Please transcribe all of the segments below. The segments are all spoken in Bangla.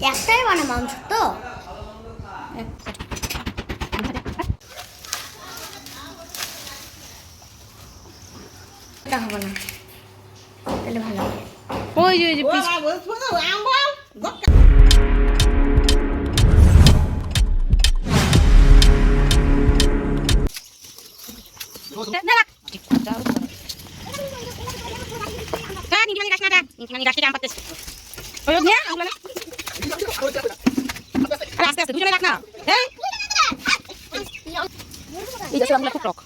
একটাই বানা মাংস তো এটা হবে না। তাহলে ভালো ওই যে ওই যে পিছ আস্তে আস্তে দুজনে রাখ না এই এই যে আমরা খুব টক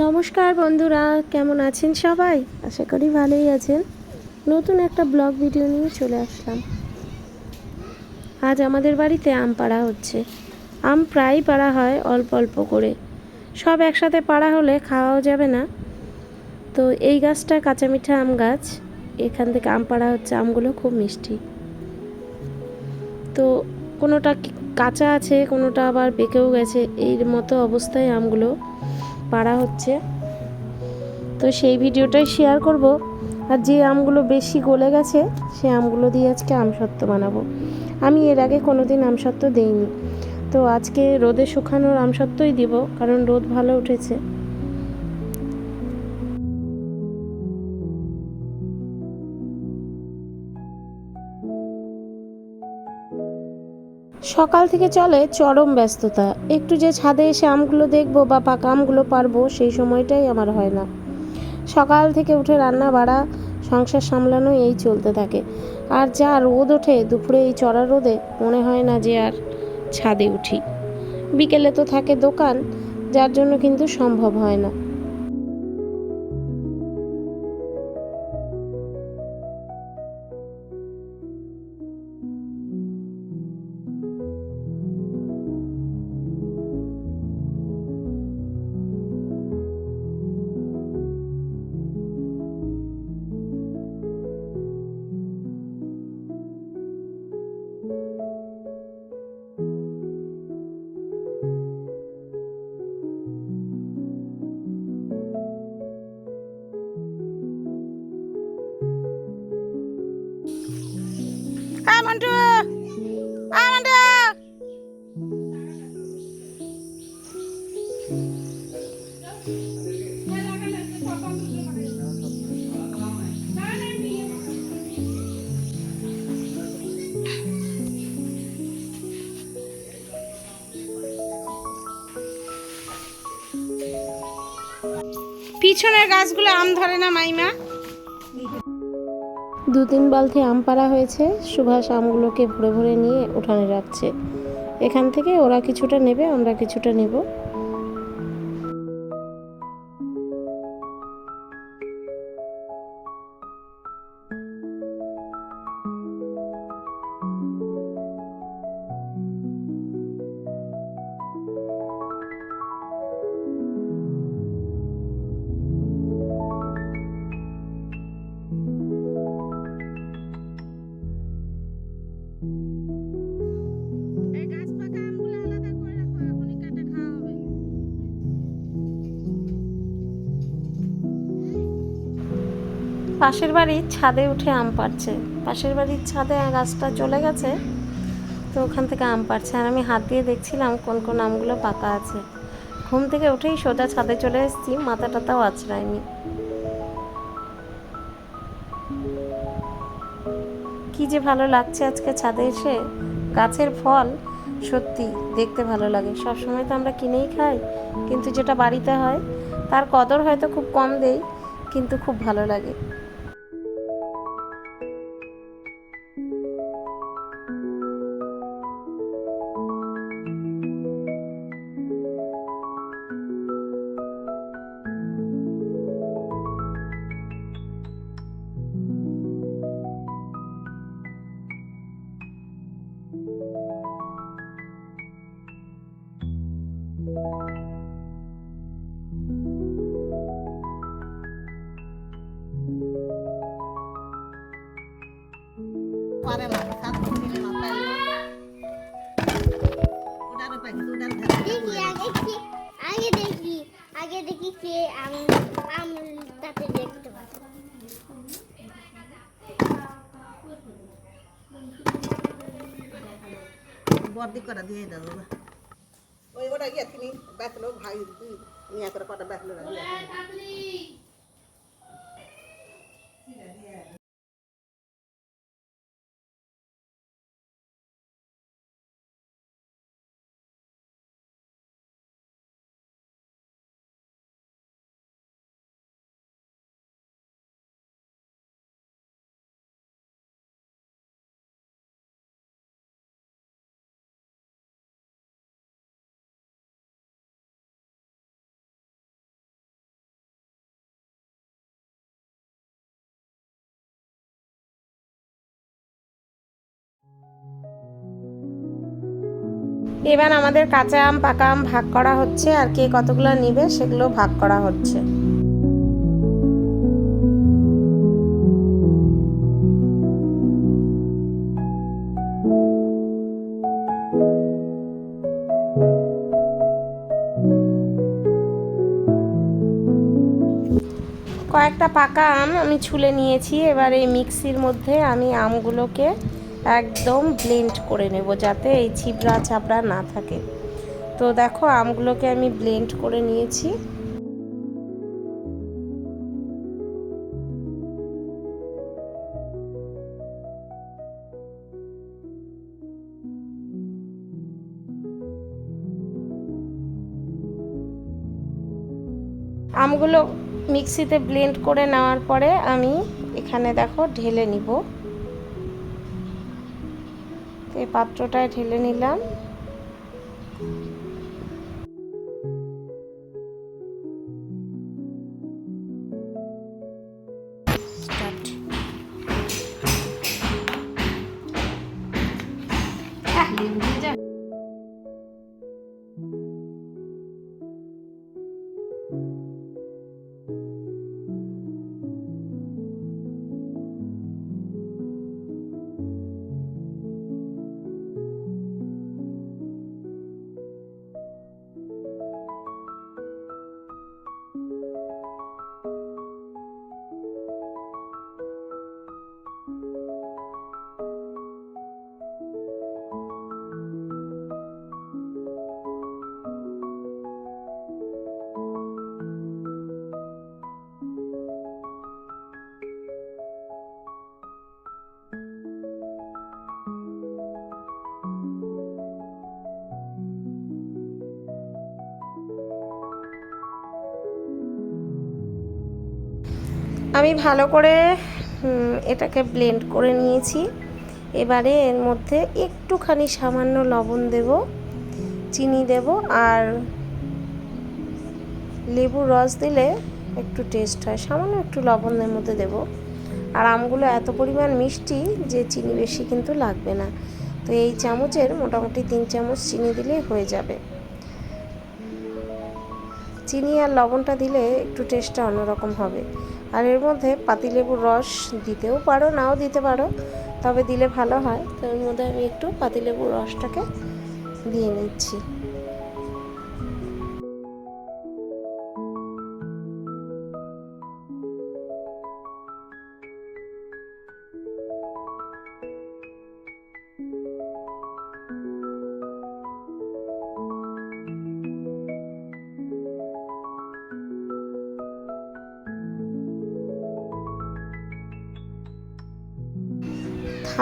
নমস্কার বন্ধুরা, কেমন আছেন সবাই? আশা করি ভালোই আছেন। নতুন একটা ব্লগ ভিডিও নিয়ে চলে আসলাম। আজ আমাদের বাড়িতে আম পাড়া হচ্ছে। আম প্রায় পাড়া হয় অল্প অল্প করে। সব একসাথে পাড়া হলে খাওয়াও যাবে না। তো এই গাছটা কাঁচা মিঠা আম গাছ। এখান থেকে আম পাড়া হচ্ছে। আমগুলো খুব মিষ্টি। তো কোনোটা কাঁচা আছে, কোনোটা আবার পেকেও গেছে, এর মতো অবস্থায় আমগুলো পাড়া হচ্ছে। তো সেই ভিডিওটাই শেয়ার করব। আর যে আমগুলো বেশি গলে গেছে, সে আমগুলো দিয়ে আজকে আমসত্ত্ব বানাবো। আমি এর আগে কোনো দিন আমসত্ত্ব দিইনি। তো আজকে রোদে শুকানোর আমসত্ত্বই দিব, কারণ রোদ ভালো উঠেছে। সকাল থেকে চলে চরম ব্যস্ততা। একটু যে ছাদে এসে আমগুলো দেখব বা পাকা আমগুলো পারব, সেই সময়টাই আমার হয় না। সকাল থেকে উঠে রান্না বাড়া সংসার সামলানো এই চলতে থাকে। আর যা রোদ ওঠে দুপুরে এই চড়া রোদে, মনে হয় না যে আর ছাদে উঠি। বিকেলে তো থাকে দোকান, যার জন্য কিন্তু সম্ভব হয় না। আ মন্টু আ মন্টু। পিছনের গাছগুলো আম ধরে না মাইমা? দু তিন বালতি আম পাড়া হয়েছে। সুভাষ আমগুলোকে ভরে ভরে নিয়ে উঠানে রাখছে। এখান থেকে ওরা কিছুটা নেবে, আমরা কিছুটা নেব। পাশের বাড়ির ছাদে উঠে আম পাড়ছে। পাশের বাড়ির ছাদে গাছটা চলে গেছে, তো ওখান থেকে আম পাড়ছে। আর আমি হাত দিয়ে দেখছিলাম কোন কোন আমগুলো পাকা আছে। ঘুম থেকে উঠেই সোজা ছাদে চলে এসেছি মাথা টাতাও আছড়ায়নি। যে ভালো লাগছে আজকে ছাদে এসে, গাছের ফল, সত্যি দেখতে ভালো লাগে। সব সময় তো আমরা কিনেই খাই, কিন্তু যেটা বাড়িতে হয়, তার কদর হয়তো খুব কম দেই, কিন্তু খুব ভালো লাগে। পারে না সাত দিনে মাথায় উদার পাই উদার দেখি আগে কি দেখি আগে দেখি কে আম আম তাতে দেখতে পাচ্ছি বর্দি করে দিয়ে দাও বাবা। ওই ওটা গিয়ে তিনি বেচলো ভাই নিয়ে করে কটা বেচলো? এবার আমাদের কাঁচা আম, পাকা আম ভাগ করা হচ্ছে, আর কে কতগুলো নিবে সেগুলো ভাগ করা হচ্ছে। কয়েকটা পাকা আম আমি ছুলে নিয়েছি, এবার এই মিক্সির মধ্যে আমি আমগুলোকে একদম ব্লেন্ড করে নেব যাতে এই ছিবড়া ছাবড়া না থাকে। তো দেখো, আমগুলোকে আমি ব্লেন্ড করে নিয়েছি। আমগুলো মিক্সিতে ব্লেন্ড করে নেওয়ার পরে আমি এখানে দেখো ঢেলে নিব। এই পাত্রটায় ঢেলে নিলাম Start. আমি ভালো করে এটাকে ব্লেন্ড করে নিয়েছি। এবারে এর মধ্যে একটুখানি সামান্য লবণ দেব, চিনি দেব আর লেবুর রস দিলে একটু টেস্ট হয়। সামান্য একটু লবণের মধ্যে দেব। আর আমগুলো এত পরিমাণ মিষ্টি যে চিনি বেশি কিন্তু লাগবে না। তো এই চামচের মোটামুটি তিন চামচ চিনি দিলেই হয়ে যাবে। চিনি আর লবণটা দিলে একটু টেস্টটা অন্যরকম হবে। আর এর মধ্যে পাতিলেবুর রস দিতেও পারো, নাও দিতে পারো, তবে দিলে ভালো হয়। তো এর মধ্যে আমি একটু পাতিলেবুর রসটাকে দিয়ে নিচ্ছি।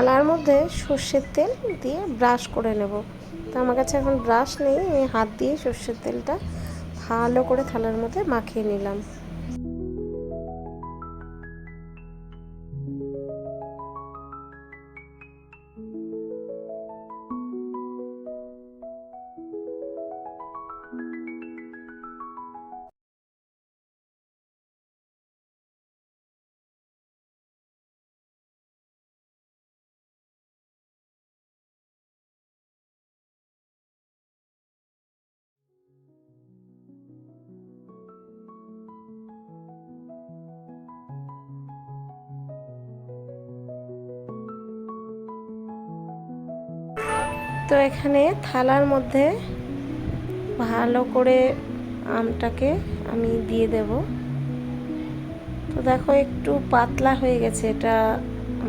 থালার মধ্যে সর্ষের তেল দিয়ে ব্রাশ করে নেব। তো আমার কাছে এখন ব্রাশ নেই, আমি হাত দিয়ে সর্ষের তেলটা ভালো করে থালার মধ্যে মাখিয়ে নিলাম। তো এখানে থালার মধ্যে ভালো করে আমটাকে আমি দিয়ে দেব। তো দেখো একটু পাতলা হয়ে গেছে, এটা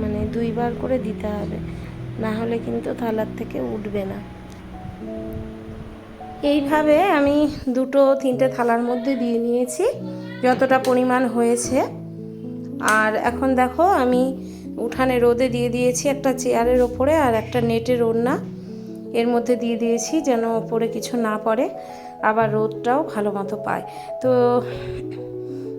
মানে দুইবার করে দিতে হবে, না হলে কিন্তু থালার থেকে উঠবে না। এইভাবে আমি দুটো তিনটে থালার মধ্যে দিয়ে নিয়েছি, যতটা পরিমাণ হয়েছে। আর এখন দেখো আমি উঠানে রোদে দিয়ে দিয়েছি একটা চেয়ারের ওপরে আর একটা নেটের ওড়না। এর মধ্যে দিয়ে দিয়েছি যেন ওপরে কিছু না পড়ে, আবার রোদটাও ভালো মতো পায়। তো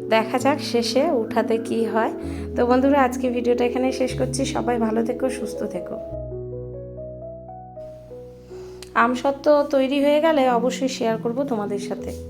দেখা যাক শেষে উঠাতে কি হয়। তো বন্ধুরা, আজকে ভিডিওটা এখানে শেষ করছি। সবাই ভালো থেকো, সুস্থ থেকো। আমসত্ত্ব তৈরি হয়ে গেলে অবশ্যই শেয়ার করব তোমাদের সাথে।